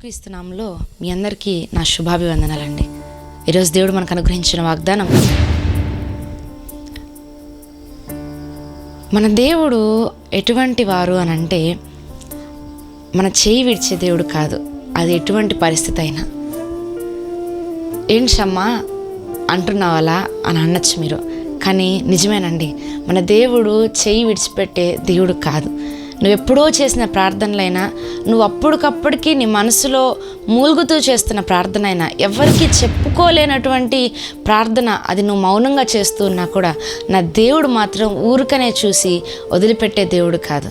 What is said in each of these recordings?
యేసుక్రీస్తునామంలో మీ అందరికీ నా శుభాభివందనాలండి. ఈరోజు దేవుడు మనకు అనుగ్రహించిన వాగ్దానం మన దేవుడు ఎటువంటి వారు అని అంటే మన చేయి విడిచే దేవుడు కాదు. అది ఎటువంటి పరిస్థితి అయినా. ఏంటి షమ్మా అంటున్నావాలా అని అనొచ్చు మీరు. కానీ నిజమేనండి మన దేవుడు చేయి విడిచిపెట్టే దేవుడు కాదు. నువ్వు ఎప్పుడో చేసిన ప్రార్థనలైనా నువ్వు అప్పటికప్పటికి నీ మనసులో మూలుగుతూ చేస్తున్న ప్రార్థన అయినా ఎవరికి చెప్పుకోలేనటువంటి ప్రార్థన అది నువ్వు మౌనంగా చేస్తూ ఉన్నా కూడా నా దేవుడు మాత్రం ఊరికనే చూసి వదిలిపెట్టే దేవుడు కాదు.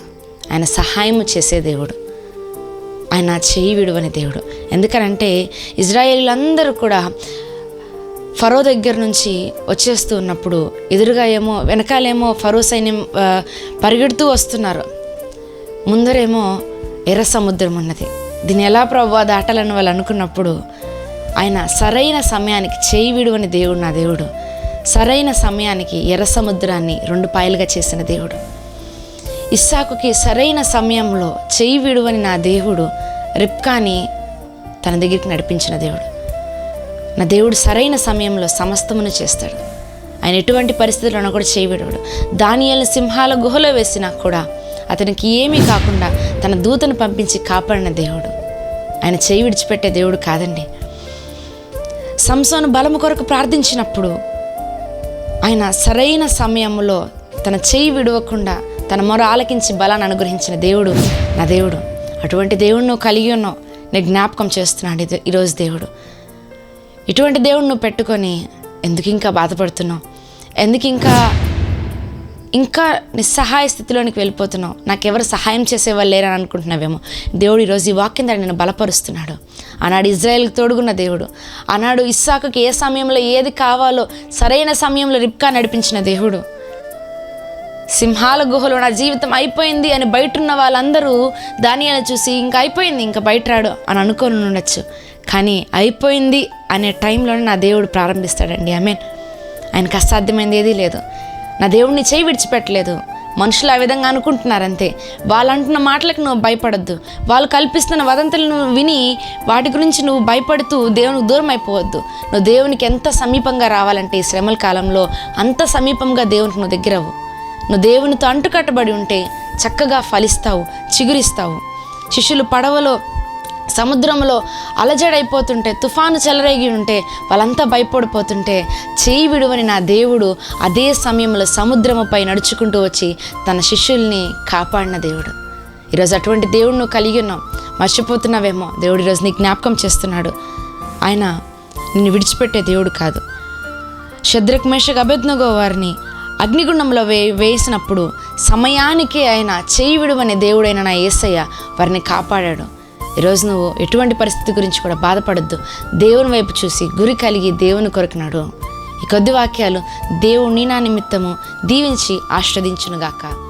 ఆయన సహాయం చేసే దేవుడు. ఆయన చేయి విడువని దేవుడు. ఎందుకనంటే ఇజ్రాయేలీలందరూ కూడా ఫరో దగ్గర నుంచి వచ్చేస్తూ ఉన్నప్పుడు ఎదురుగా ఏమో వెనకాలేమో ఫరో సైన్యం పరిగెడుతూ వస్తున్నారు. ముందరేమో ఎర్ర సముద్రం ఉన్నది. దీన్ని ఎలా ప్రభు దాటాలని వాళ్ళు అనుకున్నప్పుడు ఆయన సరైన సమయానికి చేయి విడువని దేవుడు నా దేవుడు. సరైన సమయానికి ఎర్ర సముద్రాన్ని రెండు పాయలుగా చేసిన దేవుడు. ఇస్సాకుకి సరైన సమయంలో చేయి విడువని నా దేవుడు రిప్కాని తన దగ్గరికి నడిపించిన దేవుడు. నా దేవుడు సరైన సమయంలో సమస్తమును చేస్తాడు. ఆయన ఎటువంటి పరిస్థితులను కూడా చేయి విడవడు. దానియల్ని సింహాల గుహలో వేసినా కూడా అతనికి ఏమీ కాకుండా తన దూతను పంపించి కాపాడిన దేవుడు. ఆయన చేయి విడిచిపెట్టే దేవుడు కాదండి. సంసోను బలము కొరకు ప్రార్థించినప్పుడు ఆయన సరైన సమయంలో తన చేయి విడవకుండా తన మొర ఆలకించి బలాన్ని అనుగ్రహించిన దేవుడు నా దేవుడు. అటువంటి దేవుడు నువ్వు కలిగి ఉన్నావు. నేను జ్ఞాపకం చేస్తున్నాడు ఇది- ఈరోజు దేవుడు. ఇటువంటి దేవుడు నువ్వు పెట్టుకొని ఎందుకు ఇంకా బాధపడుతున్నావు? ఎందుకు ఇంకా ఇంకా నిస్సహాయ స్థితిలోనికి వెళ్ళిపోతున్నావు. నాకెవరు సహాయం చేసేవాళ్ళు లేరని అనుకుంటున్నావేమో. దేవుడు ఈరోజు ఈ వాక్యం దాన్ని నేను బలపరుస్తున్నాడు. ఆనాడు ఇజ్రాయెల్కి తోడుగున్న దేవుడు. ఆనాడు ఇస్సాకుకి ఏ సమయంలో ఏది కావాలో సరైన సమయంలో రిప్కా నడిపించిన దేవుడు. సింహాల గుహలో నా జీవితం అయిపోయింది అని బయట ఉన్న వాళ్ళందరూ దానియాలను చూసి ఇంకా అయిపోయింది ఇంకా బయట రాడు అని అనుకొని ఉండొచ్చు. కానీ అయిపోయింది అనే టైంలోనే నా దేవుడు ప్రారంభిస్తాడండి. ఐ మీన్ ఆయనకు అసాధ్యమైనది ఏదీ లేదు. నా దేవుడిని చేయి విడిచిపెట్టలేదు. మనుషులు ఆ విధంగా అనుకుంటున్నారంతే. వాళ్ళు అంటున్న మాటలకు నువ్వు భయపడద్దు. వాళ్ళు కల్పిస్తున్న వదంతులను విని వాటి గురించి నువ్వు భయపడుతూ దేవునికి దూరం అయిపోవద్దు. నువ్వు దేవునికి ఎంత సమీపంగా రావాలంటే ఈ శ్రమల కాలంలో అంత సమీపంగా దేవునికి నువ్వు దగ్గరవు నువ్వు దేవునితో అంటుకట్టబడి ఉంటే చక్కగా ఫలిస్తావు చిగురిస్తావు. శిష్యులు పడవలో సముద్రంలో అలజడైపోతుంటే తుఫాను చెలరేగి ఉంటే వాళ్ళంతా భయపడిపోతుంటే చేయి విడువని నా దేవుడు అదే సమయంలో సముద్రముపై నడుచుకుంటూ వచ్చి తన శిష్యుల్ని కాపాడిన దేవుడు. ఈరోజు అటువంటి దేవుడు నువ్వు కలిగి ఉన్నావు. మర్చిపోతున్నావేమో దేవుడు ఈరోజు నీ జ్ఞాపకం చేస్తున్నాడు. ఆయన నిన్ను విడిచిపెట్టే దేవుడు కాదు. శద్రక్ మేషక్ వారిని అగ్నిగుండంలో వే వేసినప్పుడు సమయానికే ఆయన చేయి విడువనే దేవుడైన నా యేసయ్య వారిని కాపాడాడు. ఈరోజు నువ్వు ఎటువంటి పరిస్థితి గురించి కూడా బాధపడద్దు. దేవుని వైపు చూసి గురి కలిగి దేవుని కొరకున్నాడు ఈ కొద్ది వాక్యాలు దేవుణ్ణి నా నిమిత్తము దీవించి ఆశ్రదించునుగాక.